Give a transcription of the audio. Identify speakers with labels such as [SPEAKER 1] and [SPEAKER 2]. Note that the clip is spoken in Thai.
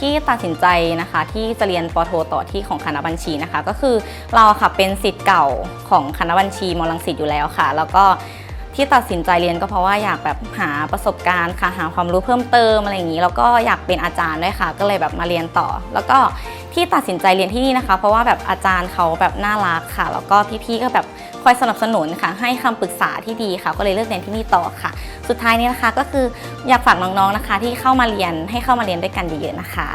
[SPEAKER 1] ที่ตัดสินใจนะคะ ที่จะเรียนปโทต่อที่ของคณะบัญชีนะคะ ก็คือเราค่ะเป็นสิทธิ์เก่าของคณะบัญชีมอลังสิตอยู่แล้วค่ะ แล้วก็ ที่ตัดสินใจเรียนก็เพราะว่าอยากแบบหาประสบการณ์ค่ะหาความรู้เพิ่มเติมอะไรอย่างนี้แล้วก็อยากเป็นอาจารย์ด้วยค่ะ ก็เลยแบบมาเรียนต่อ แล้วก็ที่ตัดสินใจเรียนที่นี่นะคะ เพราะว่าแบบอาจารย์เขาแบบน่ารักค่ะ แล้วก็พี่ๆก็แบบคอยสนับสนุนค่ะ ให้คำปรึกษาที่ดีค่ะ ก็เลยเลือกเรียนที่นี่ต่อค่ะ สุดท้ายนี้นะคะก็คืออยากฝากน้องๆนะคะ ที่เข้ามาเรียนให้เข้ามาเรียนด้วยกันเยอะๆนะคะ